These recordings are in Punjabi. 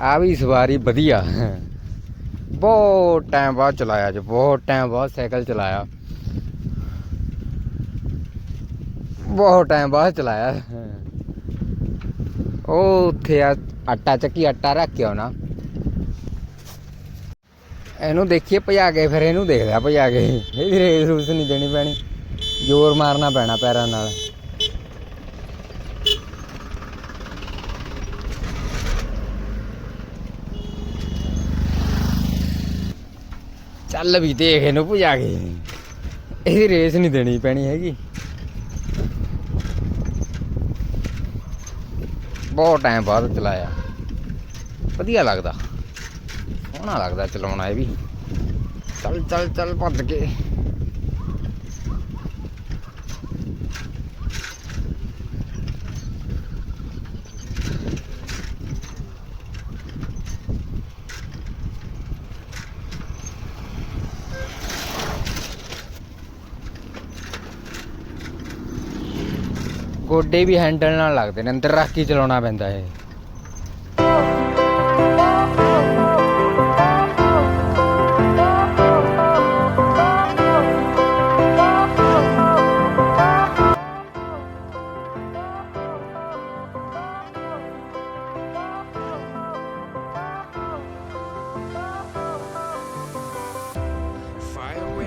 ਆ ਵੀ ਸਵਾਰੀ ਵਧੀਆ। ਬਹੁਤ ਟਾਈਮ ਬਾਅਦ ਚਲਾਇਆ ਜੀ ਬਹੁਤ ਟਾਈਮ ਬਾਅਦ ਸਾਈਕਲ ਚਲਾਇਆ। ਬਹੁਤ ਟਾਈਮ ਬਾਅਦ ਚਲਾਇਆ। ਉਹ ਉੱਥੇ ਆ, ਆਟਾ ਚੱਕੀ, ਆਟਾ ਰੱਖ ਕੇ ਆਉਣਾ। ਇਹਨੂੰ ਦੇਖੀਏ, ਭਜਾ ਕੇ ਫਿਰ ਇਹਨੂੰ ਦੇਖਦਾ ਭਜਾ ਕੇ। ਇਹਦੀ ਰੇਸ ਰੂਸ ਨਹੀਂ ਦੇਣੀ ਪੈਣੀ। ਜ਼ੋਰ ਮਾਰਨਾ ਪੈਣਾ ਪੈਰਾਂ ਨਾਲ। ਚੱਲ ਵੀ ਦੇਖ ਇਹਨੂੰ ਭਜਾ ਕੇ। ਇਹਦੀ ਰੇਸ ਨਹੀਂ ਦੇਣੀ ਪੈਣੀ ਹੈਗੀ। ਬਹੁਤ ਟਾਈਮ ਬਾਅਦ ਚਲਾਇਆ। ਵਧੀਆ ਲੱਗਦਾ। ਸੋਹਣਾ ਲੱਗਦਾ ਚਲਾਉਣਾ ਇਹ ਵੀ। ਚੱਲ ਚੱਲ ਚੱਲ ਭੱਜ ਕੇ। ਗੋਡੇ ਵੀ ਹੈਂਡਲ ਨਾਲ ਲੱਗਦੇ ਨੇ, ਅੰਦਰ ਰੱਖ ਕੇ ਚਲਾਉਣਾ ਪੈਂਦਾ ਇਹ।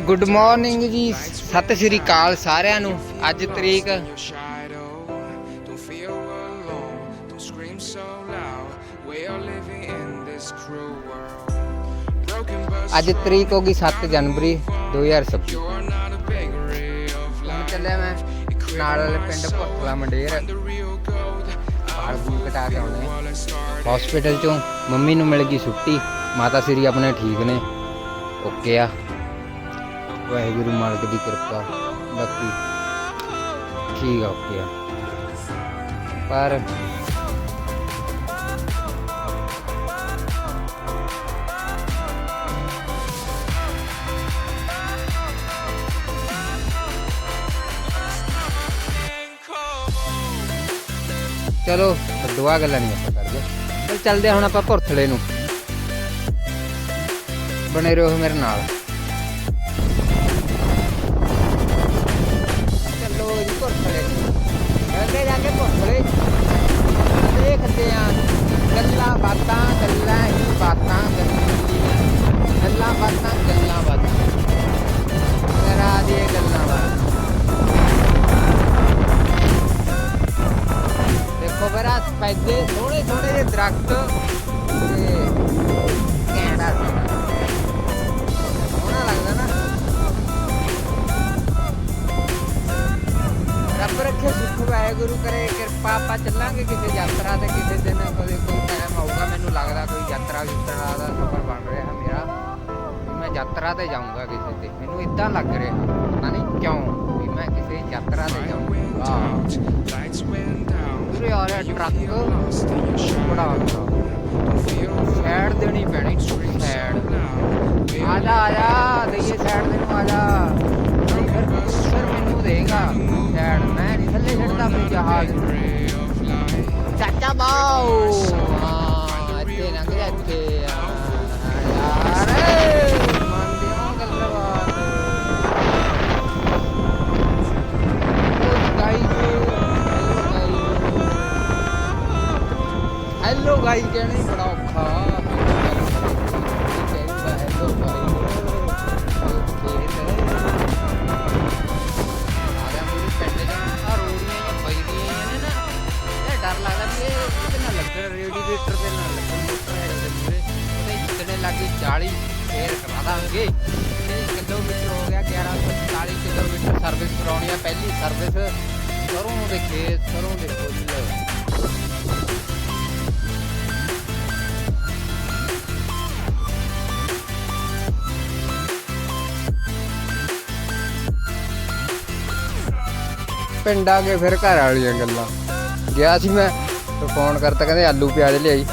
ਗੁੱਡ ਮਾਰਨਿੰਗ ਜੀ, ਸਤਿ ਸ਼੍ਰੀ ਅਕਾਲ ਸਾਰਿਆਂ ਨੂੰ। ਅੱਜ ਤਰੀਕ ਅੱਜ ਤਰੀਕ ਹੋ ਗਈ 7 ਜਨਵਰੀ 2026 ਹੁਣ ਚੱਲਿਆ ਮੈਂ ਨਾਲ ਵਾਲੇ ਪਿੰਡ ਭੁੱਖਲਾ ਮੰਡੇਰ। ਬਾਲ ਬੂਲ ਕਟਾ ਕੇ ਆਉਣੇ ਹਸਪੀਟਲ ਚੋਂ ਮੰਮੀ ਨੂੰ ਮਿਲ ਗਈ ਛੁੱਟੀ। ਮਾਤਾ ਸ੍ਰੀ ਆਪਣੇ ਠੀਕ ਨੇ। ਓਕੇ ਆ। ਵਾਹਿਗੁਰੂ ਮਾਲਕ ਦੀ ਕਿਰਪਾ ਬਾਕੀ ਠੀਕ ਆ ਓਕੇ ਆ। ਪਰ ਚਲੋ ਦੁਆ ਗੱਲਾਂ ਨਹੀਂ ਆਪਾਂ ਕਰਦੇ। ਚਲ ਚੱਲਦੇ ਹਾਂ ਹੁਣ ਆਪਾਂ ਭੁਰਥਲੇ ਨੂੰ। ਬਣੇ ਰਹੋ ਮੇਰੇ ਨਾਲ। ਚੱਲੋ ਜੀ, ਭੁਰਥਲੇ। ਅੱਗੇ ਜਾ ਕੇ ਭੁਰਥਲੇ। ਦੇਖਦੇ ਆ ਗੱਲਾਂ ਬਾਤਾਂ, ਗੱਲਾਂ ਹੀ ਬਾਤਾਂ, ਗੱਲਾਂ ਗੱਲਾਂ। ਬਾਤਾਂ ਗੱਲਾਂ ਬਾਤਾਂ। ਮੇਰਾ ਦੇ ਗੱਲਾਂ ਬਾਤਾਂ। ਪੈਦੇ ਥੋੜੇ ਥੋੜੇ ਜਿਹੇ ਦਰਖਤ ਤੇ ਕੈਂਡਾ ਸੋਹਣਾ। ਲੱਗਦਾ ਨਾ। ਰੱਬ ਰੱਖੇ ਸੁਖ ਵਾਹਿਗੁਰੂ ਕਰੇ, ਕਿਰਪਾ ਆਪਾਂ ਚੱਲਾਂਗੇ ਕਿਸੇ ਯਾਤਰਾ ਤੇ, ਕਿਸੇ ਦਿਨ ਕਦੇ ਕੋਈ ਟਾਈਮ ਆਊਗਾ, ਮੈਨੂੰ ਲੱਗਦਾ ਕੋਈ ਯਾਤਰਾ ਯੂਤਰਾ ਦਾ ਸਫ਼ਰ ਬਣ ਰਿਹਾ ਮੇਰਾ। ਮੈਂ ਯਾਤਰਾ ਤੇ ਜਾਊਂਗਾ ਕਿਸੇ ਤੇ। ਮੈਨੂੰ ਇਦਾਂ ਲੱਗ ਰਿਹਾ, ਪਤਾ ਨਹੀਂ ਕਿਉਂ ਵੀ ਮੈਂ ਕਿਸੇ ਯਾਤਰਾ ਤੇ ਜਾਊਂਗਾ। ਉਰੇ ਆ ਰਿਹਾ ਟਰੱਕ ਬੜਾ ਸਾਈਡ ਦੇਣੀ ਪੈਣੀ ਸਾਈਡ ਆ ਜਾ ਆ ਜਾ, ਦਈਏ ਸਾਈਡ ਮੈਨੂੰ ਆ ਜਾ। ਫਿਰ ਮੈਨੂੰ ਦੇਗਾ ਸਾਈਡ। ਮੈਂ ਨੀ ਥੱਲੇ ਛੱਡਦਾ ਆਪਣੀ ਜਹਾਜ਼। ਚਾਚਾ ਬਾਓ। ਹਾਂ ਇੱਥੇ ਲੰਘ ਜਾ, ਇੱਥੇ। ਹੈਲੋ ਗਾਈ ਬੜਾ ਔਖਾ ਹੈਲੋ ਡਰ ਰੇਡੀਏਟਰ ਤੇ ਨਾ ਲੱਗਣ ਮੋਟਰ 40 ਫੇਰ ਕਰਾ ਦਾਂਗੇ ਤੇ ਕਿਲੋਮੀਟਰ ਹੋ ਗਿਆ 1140 ਕਿਲੋਮੀਟਰ ਸਰਵਿਸ ਕਰਾਉਣੀ ਆ। ਪਹਿਲੀ ਸਰਵਿਸ ਸਰੋਂ ਦੇ ਖੇਤ ਸਰੋਂ ਦੇ ਫੁੱਲ ਪਿੰਡ ਆ ਕੇ ਫਿਰ ਘਰ ਵਾਲੀਆਂ ਗੱਲਾਂ। ਗਿਆ ਸੀ ਮੈਂ, ਤੇ ਫੋਨ ਕਰਤਾ, ਕਹਿੰਦੇ ਆਲੂ ਪਿਆਜ਼ ਲਿਆਈ।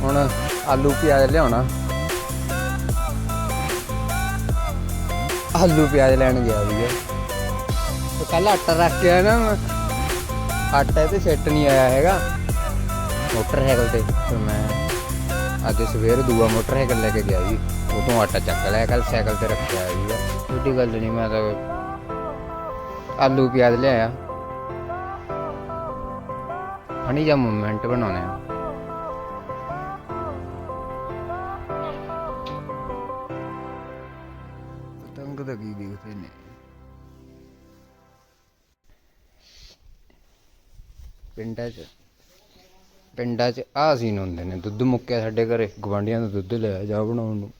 ਹੁਣ ਆਲੂ ਪਿਆਜ਼ ਲਿਆਉਣਾ। ਆਲੂ ਪਿਆਜ਼ ਲੈਣ ਗਿਆ ਸੀਗਾ ਤੇ ਕੱਲ ਆਟਾ ਰੱਖ ਕੇ ਆਇਆ ਨਾ ਆਟਾ ਤੇ ਸੈੱਟ ਨਹੀਂ ਆਇਆ ਹੈਗਾ। ਮੋਟਰਸਾਈਕਲ ਤੇ ਤੇ ਮੈਂ ਅੱਜ ਸਵੇਰ ਦੂਆ ਮੋਟਰਸਾਈਕਲ ਲੈ ਕੇ ਗਿਆ ਜੀ ਉਦੋਂ ਆਟਾ ਚੱਕ ਲਿਆ ਕੱਲ ਸਾਈਕਲ ਤੇ ਰੱਖਿਆ ਜੀ ਛੋਟੀ ਗੱਲ ਨਹੀਂ, ਮੈਂ ਤਾਂ ਆਲੂ ਪਿਆਜ਼ ਲਿਆਇਆ ਹਣੀ ਜਾਂ ਮੂਮੈਂਟ ਬਣਾਉਣੇ ਆ। ਪਤੰਗ ਦਾ ਕੀ ਦੇਖਦੇ ਨੇ। ਪਿੰਡਾਂ 'ਚ ਪਿੰਡਾਂ 'ਚ ਆਹ ਸੀਨ ਹੁੰਦੇ ਨੇ। ਦੁੱਧ ਮੁੱਕਿਆ ਸਾਡੇ ਘਰੇ ਗਵਾਂਡੀਆਂ ਦਾ ਦੁੱਧ ਲਿਆ ਜਾ ਬਣਾਉਣ ਨੂੰ।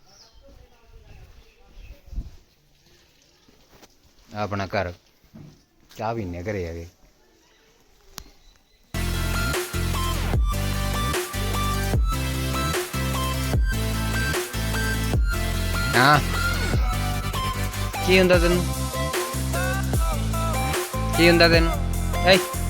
ਆਪਣਾ ਘਰ। චාවින්න කරයගේ කියුන්දදන කියුන්දදන ඇයි